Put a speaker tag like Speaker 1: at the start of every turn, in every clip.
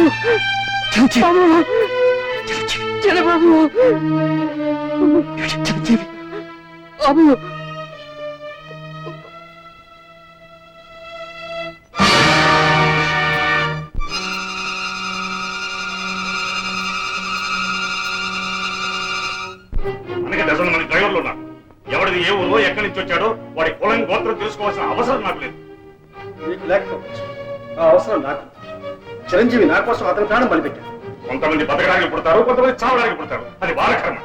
Speaker 1: బాబు. బాబు. చిన్నబాబు చిరంజీవి బాబు.
Speaker 2: మనకి డజన్ మంది డ్రైవర్లు ఉన్నారు. ఎవరిది ఏ ఊరో ఎక్కడి నుంచి వచ్చాడో వాడి కులం గోత్రం తెలుసుకోవాల్సిన అవసరం నాకు లేదు.
Speaker 3: నీకు లేకపోవచ్చు. ఆ అవసరం నాకు. చిరంజీవి నా కోసం అతని ప్రాణం బలిపెట్టాడు.
Speaker 2: కొంతమంది బతకడానికి పుడతారు కొంతమంది చావడానికి పుడతారు. అది వాళ్ళ కర్మ.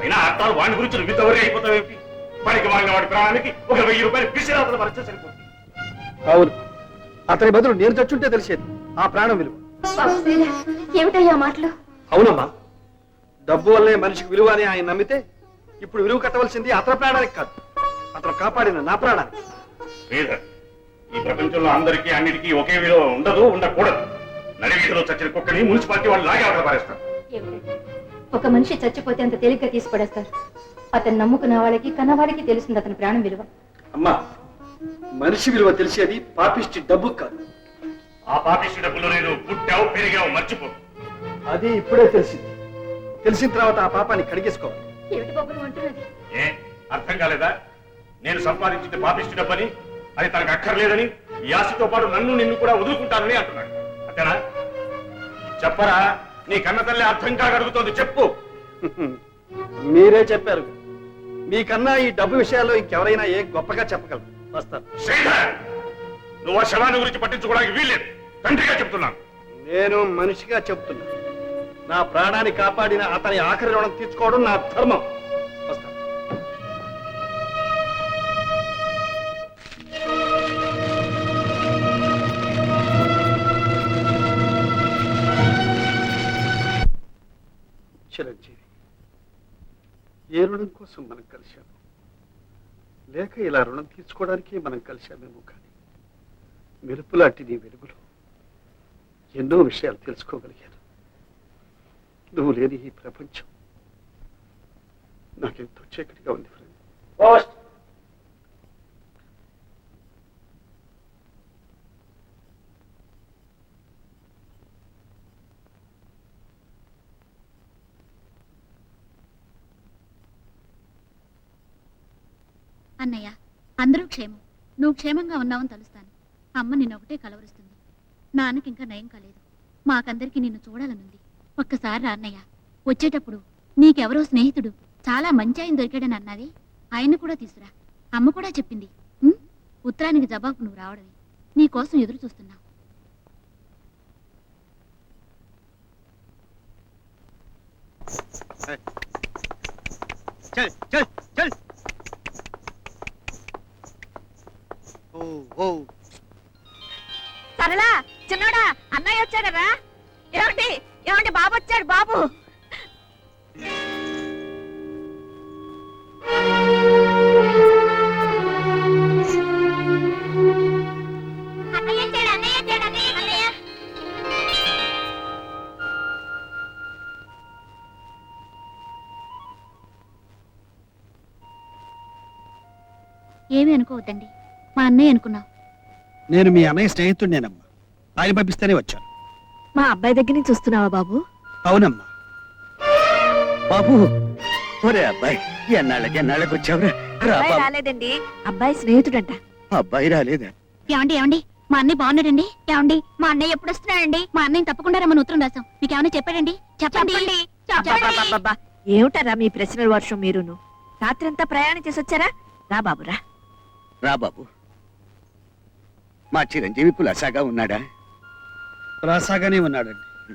Speaker 2: అయినా అర్థాలు వాడి గురించి విత్తవరి అయిపోతావేంటి పనికి మాలిన వాడి ప్రాణానికి ఒక వెయ్యి రూపాయలు పిసిరాతలు మరిస్తే సరిపోతుంది.
Speaker 3: అవును. అతని బదులు నేను చచ్చుంటే తెలిసేది. ఆ ప్రాణం విలువ.
Speaker 4: ఏమిటయ్యా మాటలు?
Speaker 3: అవునమ్మా. డబ్బు వల్లే మనిషికి విలువ అని ఆయన నమ్మితే ఇప్పుడు విలువ కట్టవలసింది అతని ప్రాణానికి కాదు. అతను కాపాడిన నా ప్రాణానికి.
Speaker 2: ఈ ప్రపంచంలో అందరికీ అన్నిటికీ ఒకే విలువ ఉండదు ఉండకూడదు. నడివీధిలో చచ్చిన కుక్కని మున్సిపాలిటీ వాళ్ళు లాగే అవతల పారేస్తారు?
Speaker 4: ఒక మనిషి చచ్చిపోతే అంత తేలిగ్గా తీసిపడేస్తారు. అతను నమ్ముకున్న వాళ్ళకి కన్నవాడికి తెలుస్తుంది అతని ప్రాణం విలువ.
Speaker 3: అమ్మా మనిషి విలువ తెలిసేది పాపిష్టి డబ్బు కాదు.
Speaker 2: ఆ పాపిష్టి డబ్బులు నేను పుట్టావు పెరిగావు మర్చిపో
Speaker 3: అది ఇప్పుడే తెలిసింది. తెలిసిన తర్వాత ఆ పాపాన్ని కడిగేసుకోవాలి
Speaker 4: ఏమిటి బాబు నువ్వు అంటున్నది?
Speaker 2: ఏ అర్థం కాలేదా? నేను సంపాదించింది పాపిష్టి డబ్బని అది తనకు అక్కర్లేదని ఈ ఆస్తితో పాటు నన్ను నిన్ను కూడా వదులుకుంటానని అంటున్నాడు. అంతేనా చెప్పరా నీ కన్న తల్లి అర్థం కాగలుగుతోంది చెప్పు.
Speaker 3: మీరే చెప్పారు. మీకన్నా ఈ డబ్బు విషయాల్లో ఇంకెవరైనా ఏ గొప్పగా చెప్పగలరు? వస్తాను.
Speaker 2: శ్రీధర్ నువ్వు ఆ శవాన్ని గురించి పట్టించుకోవడానికి వీల్లేదు. తండ్రిగా చెప్తున్నాను.
Speaker 3: నేను మనిషిగా చెప్తున్నా. నా ప్రాణాన్ని కాపాడిన అతని ఆఖరి రుణం తీర్చుకోవడం నా ధర్మం. ఏ రుణం కోసం మనం కలిశాము? లేక ఇలా రుణం తీర్చుకోవడానికి మనం కలిశామేమో కానీ మెరుపు లాంటి నీ వెలుగులో ఎన్నో విషయాలు తెలుసుకోగలిగాను. నువ్వు లేని ఈ ప్రపంచం నాకెంతో చీకటిగా ఉంది ఫ్రెండ్.
Speaker 5: అన్నయ్య అందరూ క్షేమం. నువ్వు క్షేమంగా ఉన్నావని తలుస్తాను. అమ్మ నిన్నొకటే కలవరుస్తుంది. నాన్నకి ఇంకా నయం కాలేదు. మాకందరికీ నిన్ను చూడాలనుంది. ఒక్కసారి రా అన్నయ్య. వచ్చేటప్పుడు నీకెవరో స్నేహితుడు చాలా మంచి ఆయన దొరికాడని అన్నది ఆయన కూడా తీసురా. అమ్మ కూడా చెప్పింది. ఉత్తరానికి జవాబు నువ్వు రావడమే. నీకోసం ఎదురు చూస్తున్నా
Speaker 1: చల్ చల్ చల్ ఓ ఓ
Speaker 6: సరళా చిన్నోడా అన్నయ్య వచ్చాడరా ఏమండి ఏమండి బాబు వచ్చాడు బాబు.
Speaker 5: ఏమీ అనుకోవద్దండి. మా అన్నయ్య అనుకున్నావు.
Speaker 3: నేను మీ అన్నయ్య స్నేహితుడినేనమ్మా. ఆయన పంపిస్తేనే వచ్చాను.
Speaker 6: మా అబ్బాయి దగ్గర నుంచి వస్తున్నావా బాబు?
Speaker 3: అవునమ్మా.
Speaker 1: బాబు ఒరే అబ్బాయి ఎన్నాళ్ళకి ఎన్నాళ్ళకి వచ్చావురా? రా
Speaker 6: అబ్బాయి
Speaker 1: బాబు.
Speaker 6: రాలేదండి. అబ్బాయి స్నేహితుడంట.
Speaker 1: అబ్బాయి రాలేదా?
Speaker 5: ఏమండి ఏమండి? మా అన్నయ్య బాగున్నాడండి? ఏమండి? మా అన్నయ్య ఎప్పుడు వస్తున్నాడండి? మా అన్నయ్య తప్పకుండా రమ్మని ఉత్తరం రాసాం మీకు ఏమైనా చెప్పాడండి? చెప్పండి. చెప్పండి.
Speaker 6: అబ్బబ్బబ్బబ్బా, ఏమిటారా మీ ప్రశ్నల వర్షం మీరును? రాత్రంతా ప్రయాణం చేసి వచ్చారా? రా బాబు రా.
Speaker 1: రా బాబు. మా చిరంజీవి కులాసాగా ఉన్నాడా?
Speaker 3: రాసాగానే ఉన్నాడండి.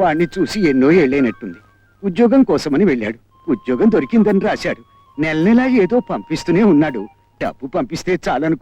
Speaker 1: వాణ్ణి చూసి ఎన్నో ఏళ్ళైనట్టుంది. ఉద్యోగం కోసమని వెళ్ళాడు. ఉద్యోగం దొరికిందని రాశాడు. నెల నెలా ఏదో పంపిస్తూనే ఉన్నాడు. డబ్బు పంపిస్తే చాలనుకో